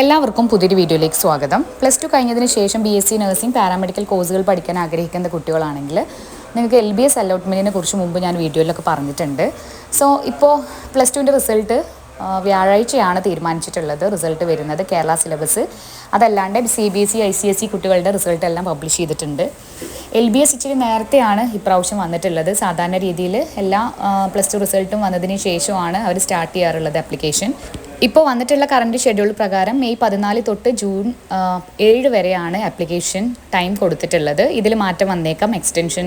എല്ലാവർക്കും പുതിയൊരു വീഡിയോയിലേക്ക് സ്വാഗതം. പ്ലസ് ടു കഴിഞ്ഞതിന് ശേഷം B S C nursing paramedical കോഴ്സുകൾ പഠിക്കാൻ ആഗ്രഹിക്കുന്ന കുട്ടികളാണെങ്കിൽ നിങ്ങൾക്ക് എൽ ബി എസ് അലോട്ട്മെന്റിനെ കുറിച്ച് മുമ്പ് ഞാൻ വീഡിയോയിലൊക്കെ പറഞ്ഞിട്ടുണ്ട്. സോ ഇപ്പോൾ പ്ലസ് ടുവിന്റെ റിസൾട്ട് വ്യാഴാഴ്ചയാണ് തീരുമാനിച്ചിട്ടുള്ളത്. റിസൾട്ട് വരുന്നത് കേരള സിലബസ് അതല്ലാണ്ട് C B S E I C S C കുട്ടികളുടെ റിസൾട്ട് എല്ലാം പബ്ലിഷ് ചെയ്തിട്ടുണ്ട്. എൽ ബി എസ് ഇച്ചിരി നേരത്തെയാണ് ഇപ്രാവശ്യം വന്നിട്ടുള്ളത്. സാധാരണ രീതിയിൽ എല്ലാ പ്ലസ് ടു റിസൾട്ടും വന്നതിന് ശേഷമാണ് അവർ സ്റ്റാർട്ട് ചെയ്യാറുള്ളത് ആപ്ലിക്കേഷൻ ഇപ്പോൾ വന്നിട്ടുള്ള കറണ്ട് ഷെഡ്യൂൾ പ്രകാരം മെയ് പതിനാല് തൊട്ട് ജൂൺ ഏഴ് വരെയാണ് ആപ്ലിക്കേഷൻ ടൈം കൊടുത്തിട്ടുള്ളത്. ഇതിൽ മാറ്റം വന്നേക്കാം എക്സ്റ്റൻഷൻ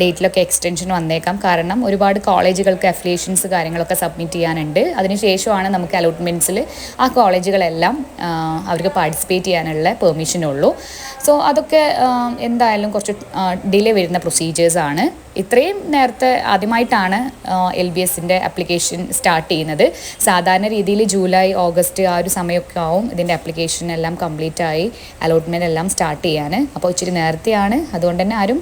ഡേറ്റിലൊക്കെ എക്സ്റ്റൻഷൻ വന്നേക്കാം. കാരണം ഒരുപാട് കോളേജുകൾക്ക് അഫിലിയേഷൻസ് കാര്യങ്ങളൊക്കെ സബ്മിറ്റ് ചെയ്യാനുണ്ട്. അതിനുശേഷമാണ് നമുക്ക് അലോട്ട്മെന്റ്സിൽ ആ കോളേജുകളെല്ലാം അവർക്ക് പാർട്ടിസിപ്പേറ്റ് ചെയ്യാനുള്ള പെർമിഷനുള്ളൂ സോ അതൊക്കെ എന്തായാലും കുറച്ച് ഡിലേ വരുന്ന പ്രൊസീജിയേഴ്സാണ് ഇത്രയും നേരത്തെ ആദ്യമായിട്ടാണ് എൽ ബി എസിന്റെ ആപ്ലിക്കേഷൻ സ്റ്റാർട്ട് ചെയ്യുന്നത്. സാധാരണ രീതിയിൽ ജൂലൈ ഓഗസ്റ്റ് ആ ഒരു സമയമൊക്കെ ആവും ഇതിന്റെ ആപ്ലിക്കേഷൻ എല്ലാം കംപ്ലീറ്റ് ആയി അലോട്ട്മെന്റ് എല്ലാം സ്റ്റാർട്ട് ചെയ്യാൻ. അപ്പോൾ ഇച്ചിരി നേരത്തെയാണ്. അതുകൊണ്ട് തന്നെ ആരും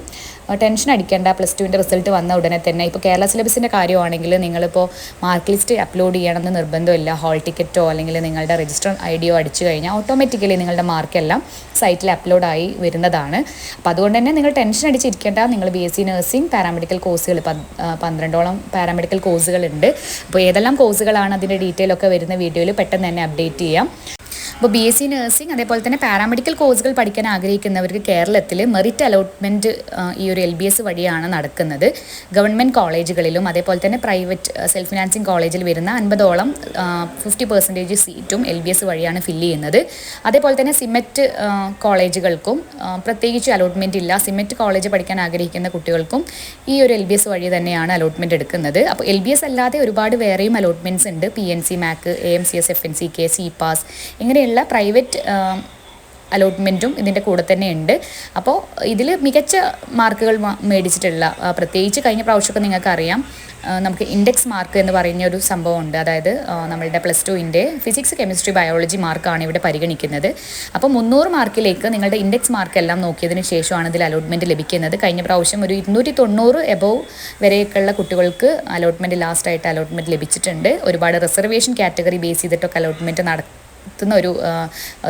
ടെൻഷൻ അടിക്കേണ്ട. പ്ലസ് ടുവിന്റെ റിസൾട്ട് വന്ന ഉടനെ തന്നെ ഇപ്പോൾ കേരള സിലബസിന്റെ കാര്യമാണെങ്കിൽ നിങ്ങളിപ്പോൾ മാർക്ക് ലിസ്റ്റ് അപ്ലോഡ് ചെയ്യണമെന്ന് നിർബന്ധമില്ല. ഹാൾ ടിക്കറ്റോ അല്ലെങ്കിൽ നിങ്ങളുടെ രജിസ്റ്റർ ഐ ഡിയോ അടിച്ചു കഴിഞ്ഞാൽ ഓട്ടോമാറ്റിക്കലി നിങ്ങളുടെ മാർക്കെല്ലാം സൈറ്റിൽ അപ്ലോഡായി വരുന്നതാണ്. അപ്പോൾ അതുകൊണ്ട് തന്നെ നിങ്ങൾ ടെൻഷൻ അടിച്ചിരിക്കേണ്ട. നിങ്ങൾ B S C nursing paramedical കോഴ്സുകൾ പന്ത്രണ്ടോളം പാരാമെഡിക്കൽ കോഴ്സുകളുണ്ട് അപ്പോൾ ഏതെല്ലാം കോഴ്സുകളാണ് അതിന്റെ ഡീറ്റെയിൽ ഒക്കെ വരുന്ന വീഡിയോയിൽ പെട്ടെന്ന് തന്നെ അപ്ഡേറ്റ് ചെയ്യാം. അപ്പോൾ ബി എസ് സി നഴ്സിംഗ് അതേപോലെ തന്നെ പാരാമെഡിക്കൽ കോഴ്സുകൾ പഠിക്കാൻ ആഗ്രഹിക്കുന്നവർക്ക് കേരളത്തിൽ മെറിറ്റ് അലോട്ട്മെന്റ് ഈ ഒരു എൽ ബി എസ് വഴിയാണ് നടക്കുന്നത്. ഗവൺമെന്റ് കോളേജുകളിലും അതേപോലെ തന്നെ പ്രൈവറ്റ് സെൽഫ് ഫിനാൻസിങ് കോളേജിൽ വരുന്ന അൻപതോളം ഫിഫ്റ്റി പെർസെന്റേജ് സീറ്റും എൽ ബി എസ് വഴിയാണ് ഫില്ല് ചെയ്യുന്നത്. അതേപോലെ തന്നെ സിമെറ്റ് കോളേജുകൾക്കും പ്രത്യേകിച്ച് അലോട്ട്മെന്റ് ഇല്ല. സിമെറ്റ് കോളേജ് പഠിക്കാൻ ആഗ്രഹിക്കുന്ന കുട്ടികൾക്കും ഈ ഒരു എൽ ബി എസ് വഴി തന്നെയാണ് അലോട്ട്മെന്റ് എടുക്കുന്നത്. അപ്പോൾ എൽ ബി എസ് അല്ലാതെ ഒരുപാട് വേറെയും അലോട്ട്മെന്റ്സ് ഉണ്ട്. P N C Mac A M C S F N C K C pass ഇങ്ങനെയുള്ള പ്രൈവറ്റ് അലോട്ട്മെന്റും ഇതിന്റെ കൂടെ തന്നെ ഉണ്ട്. അപ്പോൾ ഇതിൽ മികച്ച മാർക്കുകൾ മേടിച്ചിട്ടുള്ള പ്രത്യേകിച്ച് കഴിഞ്ഞ പ്രാവശ്യമൊക്കെ നിങ്ങൾക്കറിയാം നമുക്ക് ഇൻഡെക്സ് മാർക്ക് എന്ന് പറയുന്ന ഒരു സംഭവമുണ്ട്. അതായത് നമ്മളുടെ പ്ലസ് ടുവിന്റെ ഫിസിക്സ് കെമിസ്ട്രി ബയോളജി മാർക്കാണ് ഇവിടെ പരിഗണിക്കുന്നത്. അപ്പോൾ മുന്നൂറ് മാർക്കിലേക്ക് നിങ്ങളുടെ ഇൻഡെക്സ് മാർക്ക് എല്ലാം നോക്കിയതിന് ശേഷമാണ് ഇതിൽ അലോട്ട്മെന്റ് ലഭിക്കുന്നത്. കഴിഞ്ഞ പ്രാവശ്യം ഒരു ഇരുന്നൂറ്റി തൊണ്ണൂറ് എബോവ് വരെയൊക്കെയുള്ള കുട്ടികൾക്ക് അലോട്ട്മെന്റ് ലാസ്റ്റായിട്ട് അലോട്ട്മെന്റ് ലഭിച്ചിട്ടുണ്ട്. ഒരുപാട് റിസർവേഷൻ കാറ്റഗറി ബേസ് ചെയ്തിട്ടൊക്കെ അലോട്ട്മെന്റ് നട എത്തുന്ന ഒരു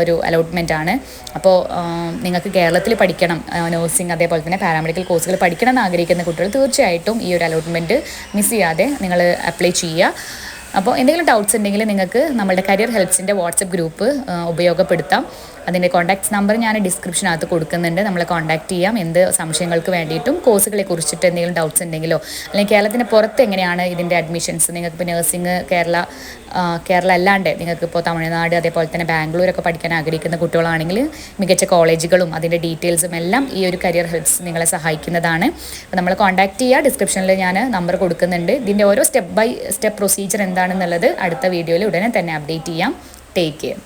ഒരു അലോട്ട്മെന്റ് ആണ്. അപ്പോൾ നിങ്ങൾക്ക് കേരളത്തിൽ പഠിക്കണം നഴ്സിംഗ് അതേപോലെ തന്നെ പാരാമെഡിക്കൽ കോഴ്സുകൾ പഠിക്കണം എന്ന് ആഗ്രഹിക്കുന്ന കുട്ടികൾ തീർച്ചയായിട്ടും ഈ ഒരു അലോട്ട്മെന്റ് മിസ് ചെയ്യാതെ നിങ്ങൾ അപ്ലൈ ചെയ്യുക. അപ്പോൾ എന്തെങ്കിലും ഡൗട്ട്സ് ഉണ്ടെങ്കിൽ നിങ്ങൾക്ക് നമ്മുടെ കരിയർ ഹെൽപ്സിന്റെ വാട്സപ്പ് ഗ്രൂപ്പ് ഉപയോഗപ്പെടുത്താം. അതിന്റെ കോൺടാക്ട്സ് നമ്പർ ഞാൻ ഡിസ്ക്രിപ്ഷനകത്ത് കൊടുക്കുന്നുണ്ട്. നമ്മളെ കോൺടാക്ട് ചെയ്യാം. എന്ത് സംശയങ്ങൾക്ക് വേണ്ടിയിട്ടും കോഴ്സുകളെ കുറിച്ചിട്ട് എന്തെങ്കിലും ഡൗട്ട്സ് ഉണ്ടെങ്കിലോ അല്ലെങ്കിൽ കേരളത്തിന് പുറത്ത് എങ്ങനെയാണ് ഇതിന്റെ അഡ്മിഷൻസ് നിങ്ങൾക്ക് ഇപ്പോൾ നഴ്സിംഗ് കേരള കേരള അല്ലാണ്ട് നിങ്ങൾക്ക് ഇപ്പോൾ തമിഴ്നാട് അതേപോലെ തന്നെ ബാംഗ്ലൂരൊക്കെ പഠിക്കാൻ ആഗ്രഹിക്കുന്ന കുട്ടികളാണെങ്കിൽ മികച്ച കോളേജുകളും അതിന്റെ ഡീറ്റെയിൽസും എല്ലാം ഈ ഒരു കരിയർ ഹെൽപ്സ് നിങ്ങളെ സഹായിക്കുന്നതാണ്. അപ്പോൾ നമ്മൾ കോൺടാക്ട് ചെയ്യുക. ഡിസ്ക്രിപ്ഷനിൽ ഞാൻ നമ്പർ കൊടുക്കുന്നുണ്ട്. ഇതിന്റെ ഓരോ സ്റ്റെപ്പ് ബൈ സ്റ്റെപ്പ് പ്രൊസീജിയർ എന്താണെന്നുള്ളത് അടുത്ത വീഡിയോയിൽ ഉടനെ തന്നെ അപ്ഡേറ്റ് ചെയ്യാം. Take care